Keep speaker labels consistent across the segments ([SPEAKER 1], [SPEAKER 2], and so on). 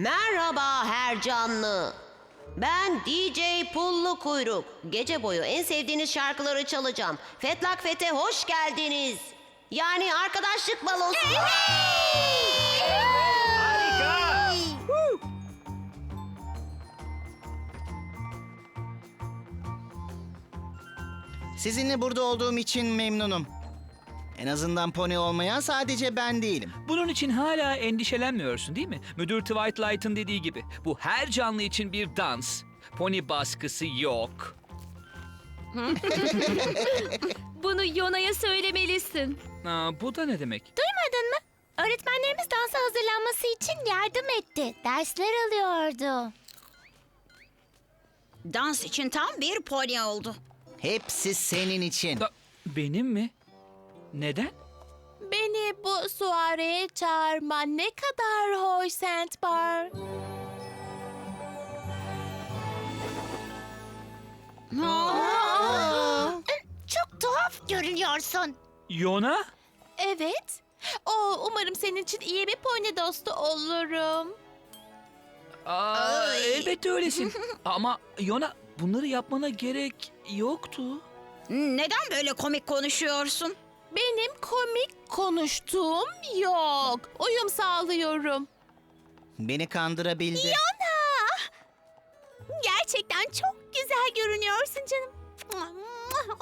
[SPEAKER 1] Merhaba her canlı. Ben DJ Pullu Kuyruk. Gece boyu en sevdiğiniz şarkıları çalacağım. Fetlak Fete hoş geldiniz. Yani arkadaşlık balosu.
[SPEAKER 2] Harika.
[SPEAKER 3] Sizinle burada olduğum için memnunum. En azından pony olmayan sadece ben değilim.
[SPEAKER 2] Bunun için hala endişelenmiyorsun değil mi? Müdür Twilight'ın dediği gibi. Bu her canlı için bir dans. Pony baskısı yok.
[SPEAKER 4] Bunu Yona'ya söylemelisin.
[SPEAKER 2] Aa, bu da ne demek?
[SPEAKER 4] Duymadın mı? Öğretmenlerimiz dansa hazırlanması için yardım etti. Dersler alıyordu.
[SPEAKER 5] Dans için tam bir pony oldu.
[SPEAKER 3] Hepsi senin için.
[SPEAKER 2] Da- benim mi? Neden?
[SPEAKER 6] Beni bu suareye çağırman ne kadar hoş Saint Bar.
[SPEAKER 4] Çok tuhaf görünüyorsun.
[SPEAKER 2] Yona?
[SPEAKER 6] Evet. O umarım senin için iyi bir pony dostu olurum.
[SPEAKER 2] Aa, elbette öylesin. Ama Yona bunları yapmana gerek yoktu.
[SPEAKER 5] Neden böyle komik konuşuyorsun?
[SPEAKER 6] Benim komik konuştuğum yok. Uyum sağlıyorum.
[SPEAKER 3] Beni kandırabildi.
[SPEAKER 6] Gerçekten çok güzel görünüyorsun canım.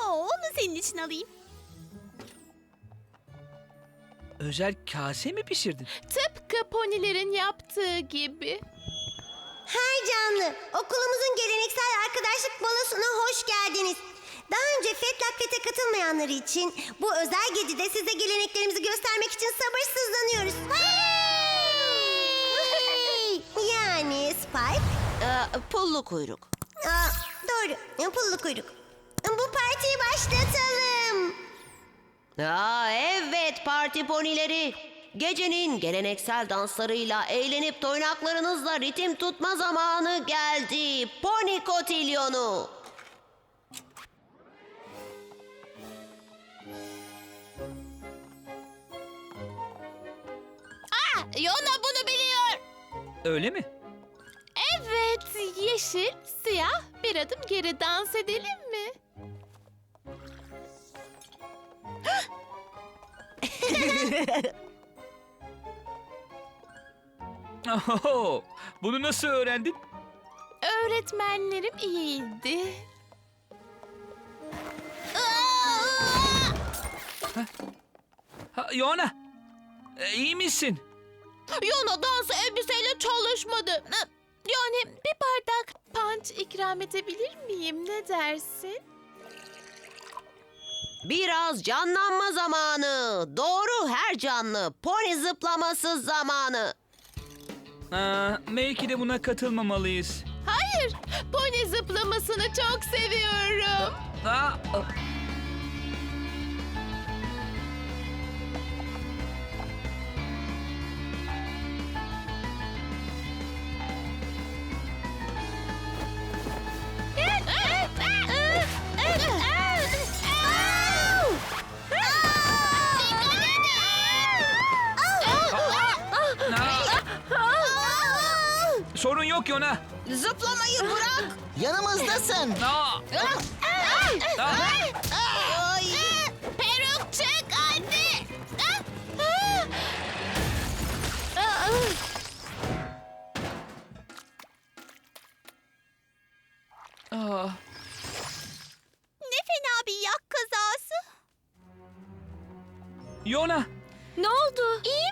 [SPEAKER 6] Onu senin için alayım.
[SPEAKER 2] Özel kase mi pişirdin?
[SPEAKER 6] Tıpkı ponilerin yaptığı gibi.
[SPEAKER 7] Her canlı, okulumuzun Daha önce Fetlak Fet'e katılmayanlar için bu özel gecede size geleneklerimizi göstermek için sabırsızlanıyoruz. Hey! yani Spike.
[SPEAKER 1] Ee, pullu Kuyruk.
[SPEAKER 7] Aa, doğru, pullu kuyruk. Bu partiyi başlatalım.
[SPEAKER 1] Aa, evet parti ponileri. Gecenin geleneksel danslarıyla eğlenip toynaklarınızla ritim tutma zamanı geldi. Pony kotilyonu.
[SPEAKER 6] Yona bunu biliyor.
[SPEAKER 2] Öyle mi?
[SPEAKER 6] Evet, yeşil, siyah, bir adım geri dans edelim mi?
[SPEAKER 2] Oho, bunu nasıl öğrendin?
[SPEAKER 6] Öğretmenlerim iyiydi.
[SPEAKER 2] Ha, Yona, e, iyi misin?
[SPEAKER 6] Yona dans elbiseyle çalışmadı. Yani bir bardak punch ikram edebilir miyim? Ne dersin?
[SPEAKER 1] Biraz canlanma zamanı. Doğru her canlı. Pony zıplaması zamanı.
[SPEAKER 2] Aa, belki de buna katılmamalıyız.
[SPEAKER 6] Hayır, pony zıplamasını çok seviyorum.
[SPEAKER 2] Aa, sorun yok Yona.
[SPEAKER 5] Zıplamayı bırak.
[SPEAKER 3] Yanımızdasın.
[SPEAKER 2] Aa, aa,
[SPEAKER 6] Peruk çık anne.
[SPEAKER 2] aa.
[SPEAKER 6] Ne fena bir yak kazası.
[SPEAKER 2] Yona,
[SPEAKER 4] Ne oldu? İyi